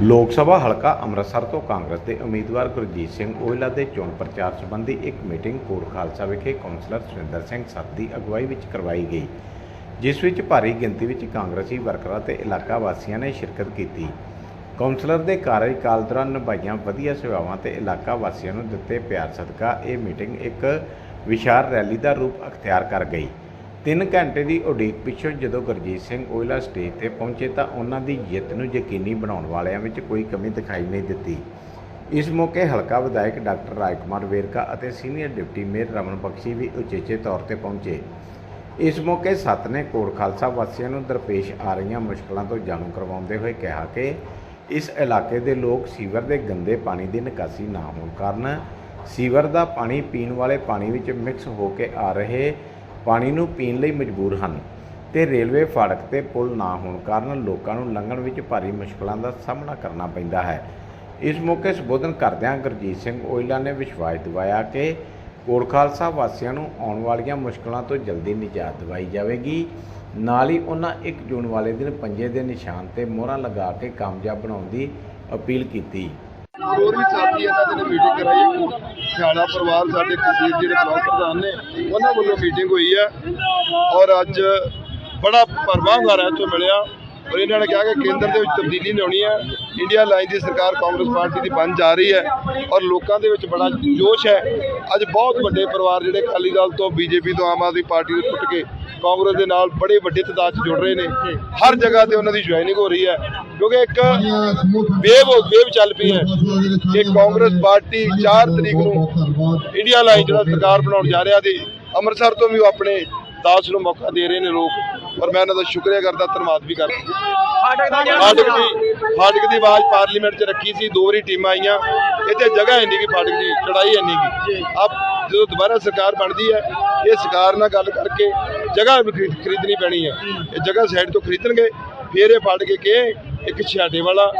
ਲੋਕ ਸਭਾ ਹਲਕਾ ਅੰਮ੍ਰਿਤਸਰ ਤੋਂ ਕਾਂਗਰਸ ਦੇ ਉਮੀਦਵਾਰ ਗੁਰਜੀਤ ਸਿੰਘ ਓਇਲਾ ਦੇ ਚੋਣ ਪ੍ਰਚਾਰ ਸੰਬੰਧੀ ਇੱਕ ਮੀਟਿੰਗ ਕੋਰ ਖਾਲਸਾ ਵਿਖੇ ਕੌਂਸਲਰ ਸੁਰਿੰਦਰ ਸਿੰਘ ਸੱਤ ਦੀ ਅਗਵਾਈ ਵਿੱਚ ਕਰਵਾਈ ਗਈ, ਜਿਸ ਵਿੱਚ ਭਾਰੀ ਗਿਣਤੀ ਵਿੱਚ ਕਾਂਗਰਸੀ ਵਰਕਰਾਂ ਤੇ ਇਲਾਕਾ ਵਾਸੀਆਂ ਨੇ ਸ਼ਿਰਕਤ ਕੀਤੀ। ਕੌਂਸਲਰ ਦੇ ਕਾਰਜਕਾਲ ਦੌਰਾਨ ਨਿਭਾਈਆਂ ਵਧੀਆ ਸੇਵਾਵਾਂ ਤੇ ਇਲਾਕਾ ਵਾਸੀਆਂ ਨੂੰ ਦਿੱਤੇ ਪਿਆਰ ਸਦਕਾ ਇਹ ਮੀਟਿੰਗ ਇੱਕ ਵਿਸ਼ਾਲ ਰੈਲੀ ਦਾ ਰੂਪ ਅਖਤਿਆਰ ਕਰ ਗਈ। 3 ਘੰਟੇ ਦੀ ਉਡੀਕ ਪਿੱਛੋਂ ਜਦੋਂ ਗੁਰਜੀਤ ਸਿੰਘ ਓਇਲਾ ਸਟੇਜ ਤੇ ਪਹੁੰਚੇ ਤਾਂ ਉਹਨਾਂ ਦੀ ਜਿੱਤ ਨੂੰ ਯਕੀਨੀ ਬਣਾਉਣ ਵਾਲਿਆਂ ਵਿੱਚ ਕੋਈ ਕਮੀ ਦਿਖਾਈ ਨਹੀਂ ਦਿੱਤੀ। ਇਸ ਮੌਕੇ ਹਲਕਾ ਵਿਧਾਇਕ ਡਾਕਟਰ ਰਾਜਕੁਮਾਰ ਵੇਰਕਾ ਅਤੇ senior deputy mayor Raman Bakshi ਵੀ ਉਚੇਚੇ ਤੌਰ ਤੇ ਪਹੁੰਚੇ। ਇਸ ਮੌਕੇ ਸੱਤ ਨੇ ਕੋੜ ਖਾਲਸਾ ਵਾਸੀਆਂ ਨੂੰ ਦਰਪੇਸ਼ ਆ ਰਹੀਆਂ ਮੁਸ਼ਕਲਾਂ ਤੋਂ ਜਾਣੂ ਕਰਵਾਉਂਦੇ ਹੋਏ ਕਿਹਾ ਕਿ ਇਸ ਇਲਾਕੇ ਦੇ ਲੋਕ ਸੀਵਰ ਦੇ ਗੰਦੇ ਪਾਣੀ ਦੀ ਨਿਕਾਸੀ ਨਾ ਹੋਣ ਕਾਰਨ ਸੀਵਰ ਦਾ ਪਾਣੀ ਪੀਣ ਵਾਲੇ ਪਾਣੀ ਵਿੱਚ ਮਿਕਸ ਹੋ ਕੇ ਆ ਰਹੇ ਪਾਣੀ ਨੂੰ ਪੀਣ ਲਈ ਮਜਬੂਰ ਹਨ ਤੇ ਰੇਲਵੇ ਫਾਟਕ ਤੇ ਪੁਲ ਨਾ ਹੋਣ ਕਾਰਨ ਲੋਕਾਂ ਨੂੰ ਲੰਘਣ ਵਿੱਚ ਭਾਰੀ ਮੁਸ਼ਕਲਾਂ ਦਾ ਸਾਹਮਣਾ ਕਰਨਾ ਪੈਂਦਾ ਹੈ। ਇਸ ਮੌਕੇ ਸੰਬੋਧਨ ਕਰਦਿਆਂ ਗੁਰਜੀਤ ਸਿੰਘ ਓਇਲਾ ਨੇ ਵਿਸ਼ਵਾਸ ਦਿਵਾਇਆ ਕਿ ਕੋਟ ਖਾਲਸਾ ਵਾਸੀਆਂ ਨੂੰ ਆਉਣ ਵਾਲੀਆਂ ਮੁਸ਼ਕਲਾਂ ਤੋਂ ਜਲਦੀ ਨਿਜਾਤ ਦਿਵਾਈ ਜਾਵੇਗੀ। ਨਾਲ ਹੀ ਉਹਨਾਂ 1 ਜੂਨ ਵਾਲੇ ਦਿਨ ਪੰਜੇ ਦੇ ਨਿਸ਼ਾਨ ਤੇ ਮੋਹਰਾਂ ਲਗਾ ਕੇ ਕਾਮਯਾਬ ਬਣਾਉਣ ਦੀ ਅਪੀਲ ਕੀਤੀ। ਹੋਰ ਵੀ ਸਾਥੀ ਇਹਨਾਂ ਦੇ ਨੇ ਮੀਟਿੰਗ ਕਰਾਈ ਹੈ ਸਿਆਣਾ ਪਰਿਵਾਰ ਸਾਡੇ ਕਸੀਰ ਜਿਹੜੇ ਬਲਾਕ ਪ੍ਰਧਾਨ ਨੇ, ਉਹਨਾਂ ਵੱਲੋਂ ਮੀਟਿੰਗ ਹੋਈ ਹੈ ਔਰ ਅੱਜ ਬੜਾ ਭਰਵਾਂ ਹੰਗਾਰਾ ਇੱਥੋਂ ਮਿਲਿਆ। ਔਰ ਇਹਨਾਂ ਨੇ ਕਿਹਾ ਕਿ ਕੇਂਦਰ ਦੇ ਵਿੱਚ ਤਬਦੀਲੀ ਲਿਆਉਣੀ ਹੈ ਇੰਡੀਆ ਲਾਈਨ ਦੀ ਸਰਕਾਰ ਕਾਂਗਰਸ ਪਾਰਟੀ ਦੀ ਬਣ ਜਾ ਰਹੀ ਹੈ। ਔਰ ਲੋਕਾਂ ਦੇ ਵਿੱਚ ਬੜਾ ਜੋਸ਼ ਹੈ। ਅੱਜ ਬਹੁਤ ਵੱਡੇ ਪਰਿਵਾਰ ਜਿਹੜੇ ਅਕਾਲੀ ਦਲ ਤੋਂ, ਬੀਜੇਪੀ ਤੋਂ, ਆਮ ਆਦਮੀ ਪਾਰਟੀ ਤੋਂ ਟੁੱਟ ਕੇ ਕਾਂਗਰਸ ਦੇ ਨਾਲ ਬੜੇ ਵੱਡੇ ਤਾਦਾਦ 'ਚ ਜੁੜ ਰਹੇ ਨੇ। ਹਰ ਜਗ੍ਹਾ ਤੇ ਉਹਨਾਂ ਦੀ ਜੁਆਇਨਿੰਗ ਹੋ ਰਹੀ ਹੈ। ਕਿਉਂਕਿ ਇੱਕ ਵੇਵ ਵੇਵ ਚੱਲ ਪਈ ਹੈ ਕਿ ਕਾਂਗਰਸ ਪਾਰਟੀ 4 ਤਰੀਕ ਨੂੰ ਇੰਡੀਆ ਲਾਈਨ ਜਿਹੜਾ ਸਰਕਾਰ ਬਣਾਉਣ ਜਾ ਰਿਹਾ ਸੀ, ਅੰਮ੍ਰਿਤਸਰ ਤੋਂ ਵੀ ਉਹ ਆਪਣੇ ਦਾਸ ਨੂੰ ਮੌਕਾ ਦੇ ਰਹੇ ਨੇ ਲੋਕ। ਔਰ ਮੈਂ ਇਹਨਾਂ ਦਾ ਸ਼ੁਕਰੀਆ ਕਰਦਾ, ਧੰਨਵਾਦ ਵੀ ਕਰਦਾ। ਫਾਟਕ ਦੀ ਫਾਟਕ ਦੀ ਆਵਾਜ਼ ਪਾਰਲੀਮੈਂਟ 'ਚ ਰੱਖੀ ਸੀ, ਦੋ ਵਾਰੀ ਟੀਮਾਂ ਆਈਆਂ। ਇੱਥੇ ਜਗ੍ਹਾ ਹੈ ਨਹੀਂ ਕਿ ਫਾਟਕ ਦੀ ਚੜਾਈ ਹੈ ਨਹੀਂ ਗੀ ਆਪ ਜਦੋਂ ਦੁਬਾਰਾ ਸਰਕਾਰ ਬਣਦੀ ਹੈ, ਇਹ ਸਰਕਾਰ ਨਾਲ ਗੱਲ ਕਰਕੇ ਜਗ੍ਹਾ ਖਰੀਦ- ਖਰੀਦਣੀ ਪੈਣੀ ਹੈ। ਇਹ ਜਗ੍ਹਾ ਸਾਈਡ ਤੋਂ ਖਰੀਦਣਗੇ, ਫਿਰ ਇਹ ਫਾਟਕ ਕੇ ਇੱਕ ਛਿਆਟੇ ਵਾਲਾ,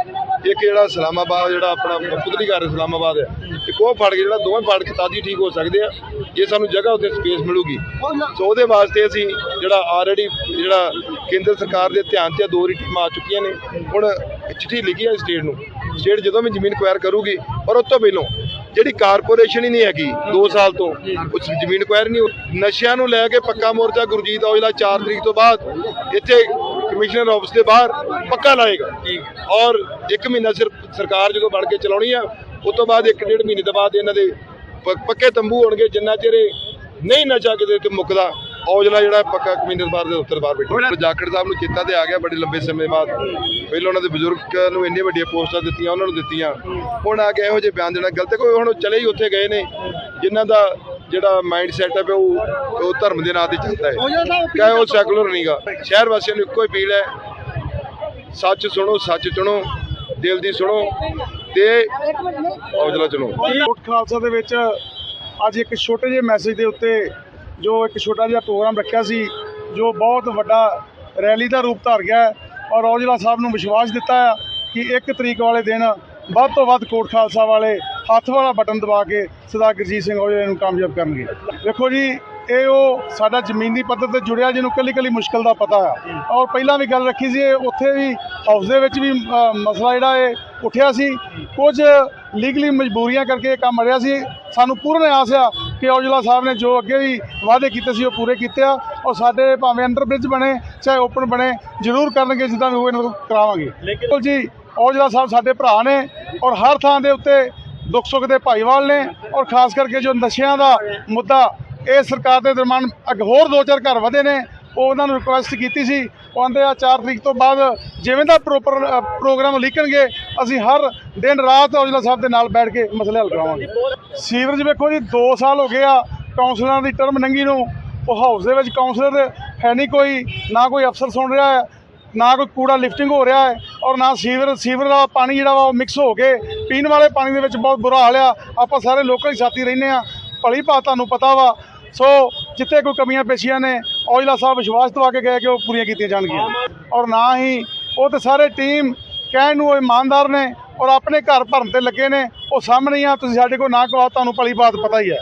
ਇੱਕ ਜਿਹੜਾ ਇਸਲਾਮਾਬਾਦ, ਜਿਹੜਾ ਆਪਣਾ ਪੁਤਲੀ ਘਰ ਇਸਲਾਮਾਬਾਦ ਹੈ, ਇੱਕ ਉਹ ਫੜ ਕੇ ਜਿਹੜਾ ਦੋਵੇਂ ਫੜ ਕੇ ਤਾਜੀ ਠੀਕ ਹੋ ਸਕਦੇ ਆ। ਜੇ ਸਾਨੂੰ ਜਗ੍ਹਾ ਉੱਤੇ ਸਪੇਸ ਮਿਲੂਗੀ, ਸੋ ਉਹਦੇ ਵਾਸਤੇ ਅਸੀਂ ਜਿਹੜਾ ਆਲਰੇਡੀ ਜਿਹੜਾ ਕੇਂਦਰ ਸਰਕਾਰ ਦੇ ਧਿਆਨ 'ਚ ਦੋ ਵਾਰੀ ਟੀਮਾਂ ਆ ਚੁੱਕੀਆਂ ਨੇ। ਹੁਣ ਚਿੱਠੀ ਲਿਖੀ ਹੈ ਸਟੇਟ ਨੂੰ। ਸਟੇਟ ਜਦੋਂ ਵੀ ਜ਼ਮੀਨ ਕੁਐਰ ਕਰੂਗੀ ਪਰ ਉਸ ਤੋਂ ਪਹਿਲਾਂ ਜਿਹੜੀ ਕਾਰਪੋਰੇਸ਼ਨ ਹੀ ਨਹੀਂ ਹੈਗੀ 2 ਸਾਲ ਤੋਂ। ਉਸ ਜ਼ਮੀਨ ਕੁਐਰ ਨਹੀਂ ਨਸ਼ਿਆਂ ਨੂੰ ਲੈ ਕੇ ਪੱਕਾ ਮੋਰਚਾ ਗੁਰਜੀਤ ਔਜਲਾ 4 ਤਰੀਕ ਤੋਂ ਬਾਅਦ ਇੱਥੇ ਕਮਿਸ਼ਨਰ ਆਫਿਸ ਦੇ ਬਾਹਰ ਪੱਕਾ ਲਾਏਗਾ। ਔਰ ਇੱਕ ਮਹੀਨਾ ਸਿਰਫ ਸਰਕਾਰ ਜਦੋਂ ਬਣ ਕੇ ਚਲਾਉਣੀ ਆ, ਉਸ ਤੋਂ ਬਾਅਦ ਇੱਕ ਡੇਢ ਮਹੀਨੇ ਤੋਂ ਬਾਅਦ ਇਹਨਾਂ ਦੇ ਪੱਕੇ ਤੰਬੂ ਹੋਣਗੇ, ਜਿੰਨਾ ਚਿਰ ਇਹ ਨਹੀਂ ਨਸ਼ਾ ਕਿਤੇ ਮੁੱਕਦਾ। ਔਜਲਾ ਜਿਹੜਾ ਪੱਕਾ ਕਮਿਸ਼ਨਰ ਬਾਹਰ ਦੇ ਦਫ਼ਤਰ ਬਾਹਰ ਬੈਠਾ। ਜਾਖੜ ਸਾਹਿਬ ਨੂੰ ਚੇਤਾ ਤੇ ਆ ਗਿਆ ਬੜੇ ਲੰਬੇ ਸਮੇਂ ਬਾਅਦ। ਪਹਿਲਾਂ ਉਹਨਾਂ ਦੇ ਬਜ਼ੁਰਗ ਨੂੰ ਇੰਨੀ ਵੱਡੀਆਂ ਪੋਸਟਾਂ ਦਿੱਤੀਆਂ ਉਹਨਾਂ ਨੂੰ ਦਿੱਤੀਆਂ। ਹੁਣ ਆ ਕੇ ਇਹੋ ਜਿਹੇ ਬਿਆਨ ਦੇਣਾ ਗਲਤ ਹੈ। ਕੋਈ ਹੁਣ ਚਲੇ ਹੀ ਉੱਥੇ ਗਏ ਨੇ ਜਿਨ੍ਹਾਂ ਦਾ ਜਿਹੜਾ ਮਾਈਂਡ ਸੈਟਅਪ ਹੈ ਉਹ ਉਹ ਧਰਮ ਦੇ ਨਾਂ ਤੇ ਚੱਲਦਾ ਹੈ। ਕਹੇ ਉਹ ਸੈਕੂਲਰ ਨਹੀਂਗਾ। ਸ਼ਹਿਰ ਵਾਸੀਆਂ ਨੂੰ ਇੱਕੋ ਹੀ ਅਪੀਲ ਹੈ ਸੱਚ ਸੁਣੋ ਸੱਚ ਚੁਣੋ ਦਿਲ ਦੀ ਸੁਣੋ ਤੇ ਔਜਲਾ ਚੁਣੋ। ਖਾਲਸਾ ਦੇ ਵਿੱਚ ਅੱਜ ਇੱਕ ਛੋਟੇ ਜਿਹੇ ਮੈਸੇਜ ਦੇ ਉੱਤੇ ਜੋ ਇੱਕ ਛੋਟਾ ਜਿਹਾ ਪ੍ਰੋਗਰਾਮ ਰੱਖਿਆ ਸੀ, ਜੋ ਬਹੁਤ ਵੱਡਾ ਰੈਲੀ ਦਾ ਰੂਪ ਧਾਰ ਗਿਆ ਹੈ ਔਰ ਔਜਲਾ ਸਾਹਿਬ ਨੂੰ ਵਿਸ਼ਵਾਸ ਦਿੱਤਾ ਹੈ ਕਿ 1 ਤਰੀਕ ਵਾਲੇ ਦਿਨ ਵੱਧ ਤੋਂ ਵੱਧ ਕੋਟ ਖਾਲਸਾ ਵਾਲੇ ਹੱਥ ਵਾਲਾ ਬਟਨ ਦਬਾ ਕੇ ਸਰਦਾਰ ਗੁਰਜੀਤ ਸਿੰਘ ਔਜਲੇ ਨੂੰ ਕਾਮਯਾਬ ਕਰਨਗੇ। ਵੇਖੋ ਜੀ, ਇਹ ਉਹ ਸਾਡਾ ਜ਼ਮੀਨੀ ਪੱਧਰ ਤੇ ਜੁੜਿਆ ਜਿਹਨੂੰ ਕੱਲੀ ਕੱਲੀ ਮੁਸ਼ਕਲ ਦਾ ਪਤਾ ਹੈ। ਔਰ ਪਹਿਲਾਂ ਵੀ ਗੱਲ ਰੱਖੀ ਸੀ, ਇਹ ਉੱਥੇ ਵੀ ਹਾਊਸ ਦੇ ਵਿੱਚ ਵੀ ਮਸਲਾ ਜਿਹੜਾ ਇਹ ਉੱਠਿਆ ਸੀ। ਕੁਝ ਲੀਗਲੀ ਮਜਬੂਰੀਆਂ ਕਰਕੇ ਇਹ ਕੰਮ ਅੜਿਆ ਸੀ। ਸਾਨੂੰ ਪੂਰਨ ਆਸ ਆ ਕਿ ਔਜਲਾ ਸਾਹਿਬ ਨੇ ਜੋ ਅੱਗੇ ਵੀ ਵਾਅਦੇ ਕੀਤੇ ਸੀ ਉਹ ਪੂਰੇ ਕੀਤੇ ਆ ਔਰ ਸਾਡੇ ਭਾਵੇਂ ਅੰਡਰ ਬ੍ਰਿਜ ਬਣੇ ਚਾਹੇ ਓਪਨ ਬਣੇ ਜ਼ਰੂਰ ਕਰਨਗੇ ਜਿੱਦਾਂ ਵੀ ਹੋਵੇ ਇਹਨਾਂ ਨੂੰ ਕਰਾਵਾਂਗੇ। ਬਿਲਕੁਲ ਜੀ ਔਜਲਾ ਸਾਹਿਬ ਸਾਡੇ ਭਰਾ ਨੇ ਔਰ ਹਰ ਥਾਂ ਦੇ ਉੱਤੇ ਦੁੱਖ ਸੁੱਖ ਦੇ ਭਾਈਵਾਲ ਨੇ ਔਰ ਖਾਸ ਕਰਕੇ ਜੋ ਨਸ਼ਿਆਂ ਦਾ ਮੁੱਦਾ ਇਹ ਸਰਕਾਰ ਦੇ ਦਰਮਿਆਨ ਅੱਗੇ ਹੋਰ ਦੋ ਚਾਰ ਘਰ ਵਧੇ ਨੇ ਉਹ ਉਹਨਾਂ ਨੂੰ ਰਿਕੁਐਸਟ ਕੀਤੀ ਸੀ। ਉਹ ਆਂਦੇ ਆ 4 ਤਰੀਕ ਤੋਂ ਬਾਅਦ ਜਿਵੇਂ ਦਾ ਪ੍ਰੋਪਰ ਪ੍ਰੋਗਰਾਮ ਲਿਖਣਗੇ ਅਸੀਂ ਹਰ ਦਿਨ ਰਾਤ ਔਜਲਾ ਸਾਹਿਬ ਦੇ ਨਾਲ ਬੈਠ ਕੇ ਮਸਲੇ ਹੱਲ ਕਰਾਵਾਂਗੇ। ਸੀਵਰੇਜ ਵੇਖੋ ਜੀ 2 ਸਾਲ ਹੋ ਗਏ ਆ ਕਾਉਂਸਲਰਾਂ ਦੀ ਟਰਮ ਨੰਗੀ ਨੂੰ। ਉਹ ਹਾਊਸ ਦੇ ਵਿੱਚ ਕਾਉਂਸਲਰ ਹੈ ਨਹੀਂ ਕੋਈ, ਨਾ ਕੋਈ ਅਫਸਰ ਸੁਣ ਰਿਹਾ ਹੈ, ਨਾ ਕੋਈ ਕੂੜਾ ਲਿਫਟਿੰਗ ਹੋ ਰਿਹਾ ਹੈ ਔਰ ਨਾ ਸੀਵਰ ਸੀਵਰ ਦਾ ਪਾਣੀ ਜਿਹੜਾ ਵਾ ਉਹ ਮਿਕਸ ਹੋ ਕੇ ਪੀਣ ਵਾਲੇ ਪਾਣੀ ਦੇ ਵਿੱਚ ਬਹੁਤ ਬੁਰਾ ਹਾਲ ਆ। ਆਪਾਂ ਸਾਰੇ ਲੋਕਲ ਹੀ ਸਾਥੀ ਰਹਿੰਦੇ ਆ, ਭਲੀ ਭਾਤ ਤੁਹਾਨੂੰ ਪਤਾ ਵਾ। ਸੋ ਜਿੱਥੇ ਕੋਈ ਕਮੀਆਂ ਪੇਸ਼ੀਆਂ ਨੇ, ਔਜਲਾ ਸਾਹਿਬ ਵਿਸ਼ਵਾਸ ਦਵਾ ਕੇ ਗਏ ਕਿ ਉਹ ਪੂਰੀਆਂ ਕੀਤੀਆਂ ਜਾਣਗੀਆਂ। ਔਰ ਨਾ ਹੀ ਉਹ ਤੇ ਸਾਰੇ ਟੀਮ ਕਹਿਣ ਨੂੰ ਉਹ ਇਮਾਨਦਾਰ ਨੇ ਔਰ ਆਪਣੇ ਘਰ ਭਰਨ ਤੇ ਲੱਗੇ ਨੇ, ਉਹ ਸਾਹਮਣੇ ਹੀ ਆ, ਤੁਸੀਂ ਸਾਡੇ ਕੋਲ ਨਾ ਕਹੋ ਤੁਹਾਨੂੰ ਭਲੀ ਬਾਤ ਪਤਾ ਹੀ ਹੈ।